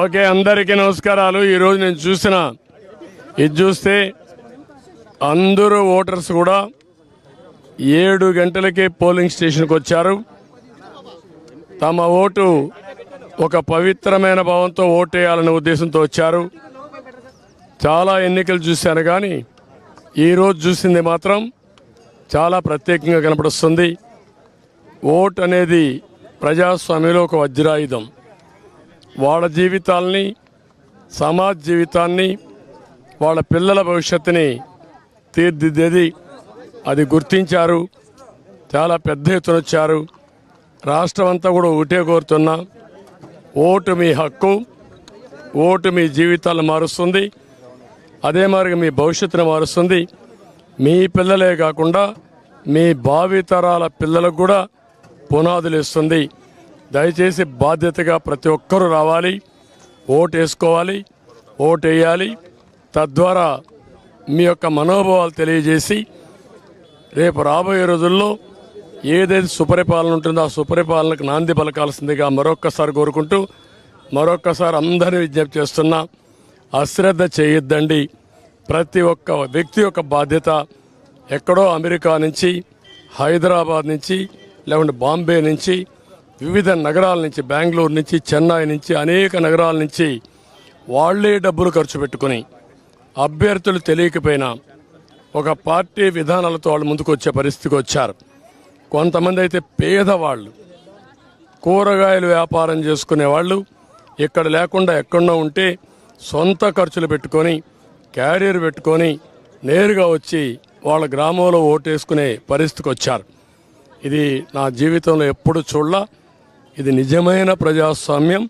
Okay అందరికీ నమస్కారాలు. ఈరోజు నేను చూసిన ఇది చూస్తే అందరూ ఓటర్స్ కూడా ఏడు గంటలకే పోలింగ్ స్టేషన్కి వచ్చారు. తమ ఓటు ఒక పవిత్రమైన భావంతో ఓటేయాలనే ఉద్దేశంతో వచ్చారు. చాలా ఎన్నికలు చూశాను కానీ ఈరోజు చూసింది మాత్రం చాలా ప్రత్యేకంగా కనపడుస్తుంది. ఓట్ అనేది ప్రజాస్వామ్యంలో ఒక వజ్రాయుధం. వాళ్ళ జీవితాల్ని సమాజ జీవితాన్ని వాళ్ళ పిల్లల భవిష్యత్తుని తీర్దిద్దేది అది గుర్తించారు. చాలా పెద్ద ఎత్తున వచ్చారు. రాష్ట్రం అంతా కూడా ఒకటే కోరుతున్నా ఓటు మీ హక్కు ఓటు మీ జీవితాలను మారుస్తుంది. అదే మరి మీ భవిష్యత్తును మారుస్తుంది. మీ పిల్లలే కాకుండా మీ భావితరాల పిల్లలకు కూడా పునాదులు ఇస్తుంది దయచేసి బాధ్యతగా ప్రతి ఒక్కరూ రావాలి ఓటు వేసుకోవాలి ఓటు వేయాలి. తద్వారా మీ యొక్క మనోభావాలు తెలియజేసి రేపు రాబోయే రోజుల్లో ఏదైతే సుపరిపాలన ఉంటుందో ఆ సుపరిపాలనకు నాంది పలకాల్సిందిగా మరొక్కసారి కోరుకుంటూ మరొక్కసారి అందరినీ విజ్ఞప్తి చేస్తున్నా అశ్రద్ధ చేయొద్దండి. ప్రతి ఒక్క వ్యక్తి యొక్క బాధ్యత ఎక్కడో అమెరికా నుంచి హైదరాబాద్ నుంచి లేకుంటే బాంబే నుంచి వివిధ నగరాల నుంచి బెంగళూరు నుంచి చెన్నై నుంచి అనేక నగరాల నుంచి వాళ్ళే డబ్బులు ఖర్చు పెట్టుకుని అభ్యర్థులు తెలియకపోయినా ఒక పార్టీ విధానాలతో వాళ్ళు ముందుకు వచ్చే పరిస్థితికి వచ్చారు. కొంతమంది అయితే పేదవాళ్ళు కూరగాయలు వ్యాపారం చేసుకునే వాళ్ళు ఇక్కడ లేకుండా ఎక్కడో ఉంటే సొంత ఖర్చులు పెట్టుకొని క్యారియర్ పెట్టుకొని నేరుగా వచ్చి వాళ్ళ గ్రామంలో ఓటేసుకునే పరిస్థితికి వచ్చారు. ఇది నా జీవితంలో ఎప్పుడు చూడలా. ఇది నిజమైన ప్రజాస్వామ్యం.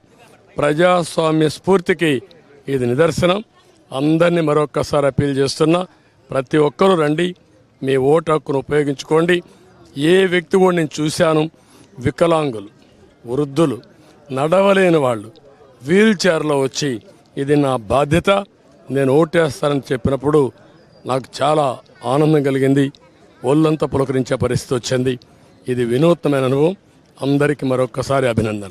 ప్రజాస్వామ్య స్ఫూర్తికి ఇది నిదర్శనం. అందరినీ మరొక్కసారి అప్పీల్ చేస్తున్నా ప్రతి ఒక్కరూ రండి మీ ఓటు హక్కును ఉపయోగించుకోండి. ఏ వ్యక్తి కూడా నేను చూశాను వికలాంగులు వృద్ధులు నడవలేని వాళ్ళు వీల్ చైర్లో వచ్చి ఇది నా బాధ్యత నేను ఓటేస్తానని చెప్పినప్పుడు నాకు చాలా ఆనందం కలిగింది. ఒళ్ళంతా పులకరించే పరిస్థితి వచ్చింది. ఇది వినూత్నమైన అనుభవం. అందరికీ మరొక్కసారి అభినందన